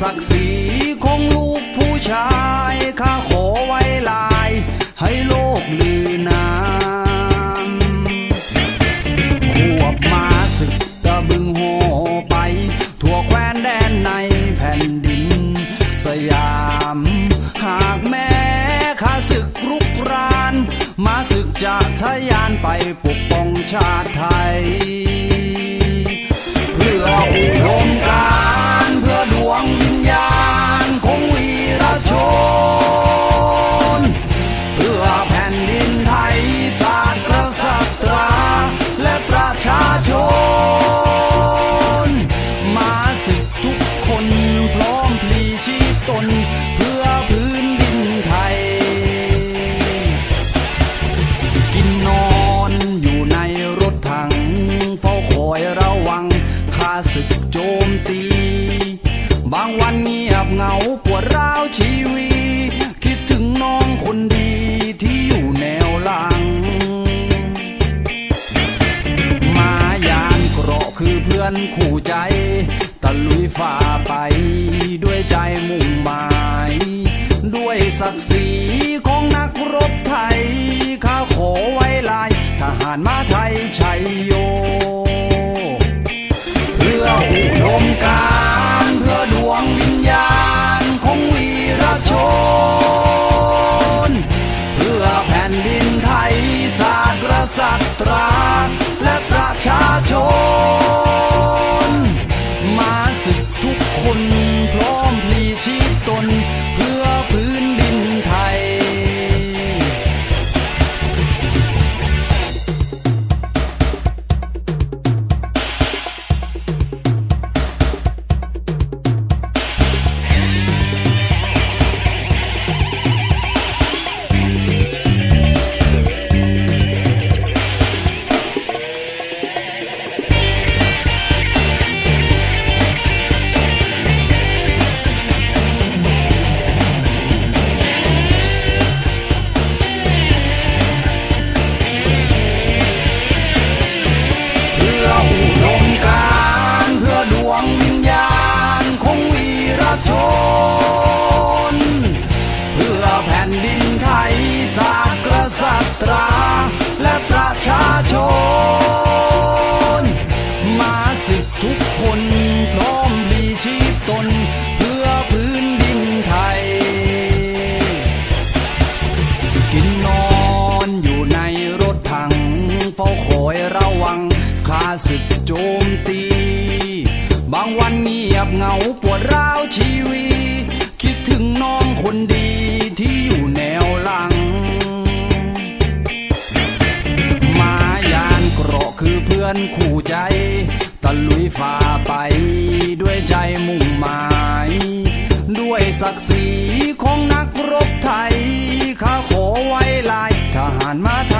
ศักดิ์ศรีของลูกผู้ชายข้าขอไว้ลาย ให้โลกลือนามควบมาศึกตะบึงโหไป ทั่วแคว้นแดนในแผ่นดิน สยาม หากแม้ข้าศึกรุกราน มาศึกจะทยานไปปกป้องชาติไทย เงียบเหงาปวดร้าวชีวีคิดถึงน้องคนดีที่อยู่แนวหลัง มายานเกราะคือเพื่อนคู่ใจ ตะลุยฝ่าไปด้วยใจมุ่งหมาย ด้วยศักดิ์ศรีของนักรบไทยข้าขอไว้ลายทหารมาไทยา ตี บางวันเงียบเหงาปวดร้าวชีวีคิดถึงน้องคนดีที่อยู่แนวหลัง มายานเกราะคือเพื่อนคู่ใจ ตะลุยฝ่าไปด้วยใจมุ่งหมาย ด้วยศักดิ์ศรีของนักรบไทยข้าขอไว้ลายทหารมาไทยชัยโย